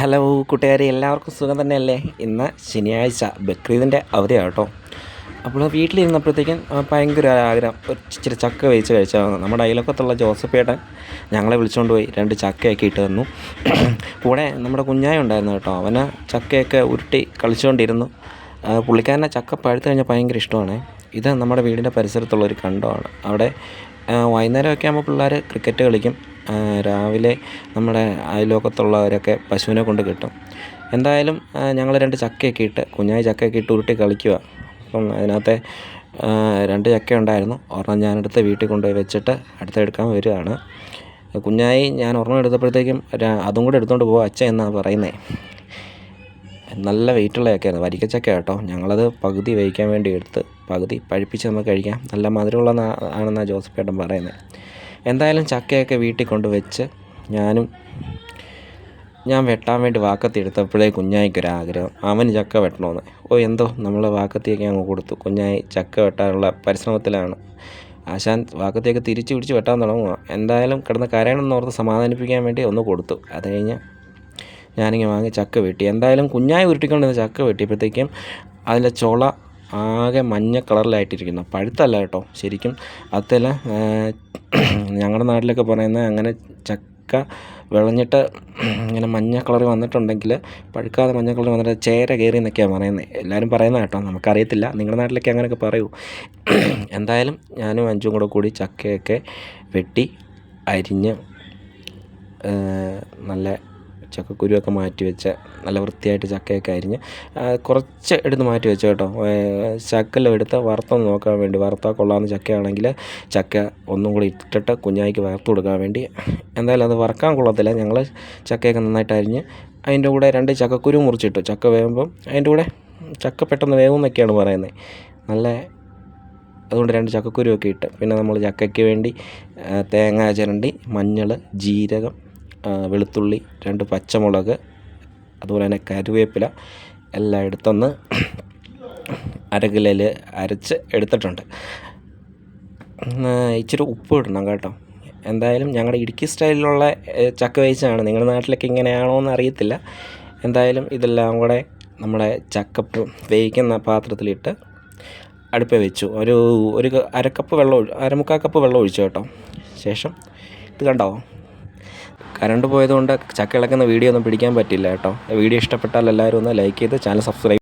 Hello കൂട്ടുകാരെ എല്ലാവർക്കും സുഖം തന്നെയല്ലേ? ഇന്ന് ശനിയാഴ്ച ബക്രീദിന്റെ അവധിയാണ് കേട്ടോ. അപ്പോൾ വീട്ടിലിരുന്നപ്പോഴത്തേക്കും ഭയങ്കര ആഗ്രഹം. ഒരു ഇച്ചിരി ചക്ക വേവിച്ച് കഴിച്ചാൽ. നമ്മുടെ അയലക്കത്തുള്ള ജോസഫ് ഏട്ടൻ ഞങ്ങളെ വിളിച്ചുകൊണ്ട് പോയി രണ്ട് ചക്കയൊക്കെ ഇട്ട് തന്നു. കൂടെ നമ്മുടെ കുഞ്ഞായ ഉണ്ടായിരുന്നു കേട്ടോ. അവന് ചക്കയൊക്കെ ഉരുട്ടി കളിച്ചുകൊണ്ടിരുന്നു പുള്ളിക്കാരനെ ചക്ക പഴുത്ത് കഴിഞ്ഞാൽ ഭയങ്കര ഇഷ്ടമാണ്. ഇത് നമ്മുടെ വീടിന്റെ പരിസരത്തുള്ള ഒരു കണ്ടമാണ്. അവിടെ വൈകുന്നേരമൊക്കെ ആകുമ്പോൾ പിള്ളേർ ക്രിക്കറ്റ് കളിക്കും. രാവിലെ നമ്മുടെ അയലോക്കത്തുള്ളവരൊക്കെ പശുവിനെ കൊണ്ട് കിട്ടും. എന്തായാലും ഞങ്ങൾ രണ്ട് ചക്കയൊക്കെ ഇട്ട് കുഞ്ഞായി ചക്കയൊക്കെ ഇട്ട് ഉരുട്ടി കളിക്കുക അപ്പം അതിനകത്തെ രണ്ട് ചക്ക ഉണ്ടായിരുന്നു. ഒരെണ്ണം ഞാനെടുത്ത് വീട്ടിൽ കൊണ്ടുപോയി വെച്ചിട്ട് അടുത്തെടുക്കാൻ വരികയാണ്. കുഞ്ഞായി ഞാൻ ഒരെണ്ണം എടുത്തപ്പോഴത്തേക്കും അതും കൂടെ എടുത്തുകൊണ്ട് പോകുക അച്ഛൻ എന്നാണ് പറയുന്നത് നല്ല വെയിറ്റുള്ള വരിക്ക വരിക്കച്ചക്ക കേട്ടോ. ഞങ്ങളത് പകുതി വേവിക്കാൻ വേണ്ടി എടുത്ത് പകുതി പഴുപ്പിച്ച് നമുക്ക് കഴിക്കാം. നല്ല മധുരമുള്ള ആണെന്നാണ് ജോസഫ് ഏട്ടൻ പറയുന്നത് എന്തായാലും ചക്കയൊക്കെ വീട്ടിൽ കൊണ്ട് വെച്ച് ഞാനും ഞാൻ വെട്ടാൻ വേണ്ടി വാക്കത്തി എടുത്തപ്പോഴേ കുഞ്ഞായിക്കൊരാഗ്രഹം. അവന് ചക്ക വെട്ടണമെന്ന് ഓ എന്തോ നമ്മൾ വാക്കത്തിയൊക്കെ അങ്ങ് കൊടുത്തു. കുഞ്ഞായി ചക്ക വെട്ടാനുള്ള പരിശ്രമത്തിലാണ്. ആശാൻ വാക്കത്തിയൊക്കെ തിരിച്ചു പിടിച്ച് വെട്ടാൻ തുടങ്ങുക എന്തായാലും കിടന്ന് കരയണമെന്ന് ഓർത്ത് സമാധാനിപ്പിക്കാൻ വേണ്ടി ഒന്ന് കൊടുത്തു. അത് കഴിഞ്ഞ് ഞാനിങ്ങനെ വാങ്ങി ചക്ക വെട്ടി. എന്തായാലും കുഞ്ഞായി ഉരുട്ടിക്കൊണ്ടിരുന്ന ചക്ക വെട്ടിയപ്പോഴത്തേക്കും അതിന്റെ ചുള ആകെ മഞ്ഞ കളറിലായിട്ടിരിക്കുന്നു. പഴുത്തല്ല കേട്ടോ ശരിക്കും. അതല്ല ഞങ്ങളുടെ നാട്ടിലൊക്കെ പറയുന്നത് അങ്ങനെ ചക്ക വിളഞ്ഞിട്ട് ഇങ്ങനെ മഞ്ഞ കളർ വന്നിട്ടുണ്ടെങ്കിൽ പഴുക്കാതെ മഞ്ഞ കളർ വന്നിട്ട് ചേര കയറി എന്നൊക്കെയാണ് പറയുന്നത് എല്ലാവരും പറയുന്നത് കേട്ടോ നമുക്കറിയത്തില്ല. നിങ്ങളുടെ നാട്ടിലൊക്കെ അങ്ങനെയൊക്കെ പറയൂ. എന്തായാലും ഞാനും അഞ്ചും കൂടെ കൂടി ചക്കയൊക്കെ വെട്ടി അരിഞ്ഞ് നല്ല ചക്കക്കുരുവൊക്കെ മാറ്റി വെച്ച നല്ല വൃത്തിയായിട്ട് ചക്കയൊക്കെ അരിഞ്ഞ് കുറച്ച് എടുത്ത് മാറ്റി വെച്ചു കേട്ടോ. ചക്കെല്ലാം എടുത്ത് വറുത്തൊന്ന് നോക്കാൻ വേണ്ടി വറുത്താൽ കൊള്ളാവുന്ന ചക്കയാണെങ്കിൽ ചക്ക ഒന്നും കൂടി ഇട്ടിട്ട് കുഞ്ഞായിക്ക് വറുത്ത് കൊടുക്കാൻ വേണ്ടി. എന്തായാലും അത് വറക്കാൻ കൊള്ളത്തില്ല. ഞങ്ങൾ ചക്കയൊക്കെ നന്നായിട്ട് അരിഞ്ഞ് അതിന്റെ കൂടെ രണ്ട് ചക്കക്കുരു മുറിച്ചിട്ടു. ചക്ക വേകുമ്പം അതിന്റെ കൂടെ ചക്ക പെട്ടെന്ന് വേവും എന്നൊക്കെയാണ് പറയുന്നത് നല്ല അതുകൊണ്ട് രണ്ട് ചക്കക്കുരുവൊക്കെ ഇട്ട്. പിന്നെ നമ്മൾ ചക്കയ്ക്ക് വേണ്ടി തേങ്ങ ചിരണ്ടി മഞ്ഞൾ ജീരകം വെളുത്തുള്ളി രണ്ട് പച്ചമുളക് അതുപോലെ തന്നെ കരുവേപ്പില എല്ലാം എടുത്തൊന്ന് അരകിലയിൽ അരച്ച് എടുത്തിട്ടുണ്ട്. ഇച്ചിരി ഉപ്പ് ഇടണം കേട്ടോ. എന്തായാലും ഞങ്ങളുടെ ഇടുക്കി സ്റ്റൈലിലുള്ള ചക്ക വേവിച്ചാണ് നിങ്ങളുടെ നാട്ടിലൊക്കെ ഇങ്ങനെയാണോ എന്ന് അറിയത്തില്ല. എന്തായാലും ഇതെല്ലാം കൂടെ നമ്മുടെ ചക്ക വേവിക്കുന്ന പാത്രത്തിലിട്ട് അടുപ്പിൽ വെച്ചു. ഒരു ഒരു അരക്കപ്പ് വെള്ളം അരമുക്കാൽ കപ്പ് വെള്ളം ഒഴിച്ചു കേട്ടോ. ശേഷം ഇത് കണ്ടോ? കറണ്ട് പോയതുകൊണ്ട് ചക്ക ഇളക്കുന്ന വീഡിയോ ഒന്നും പിടിക്കാൻ പറ്റില്ല കേട്ടോ. വീഡിയോ ഇഷ്ടപ്പെട്ടാൽ എല്ലാവരും ഒന്ന് ലൈക്ക് ചെയ്ത് ചാനൽ സബ്സ്ക്രൈബ്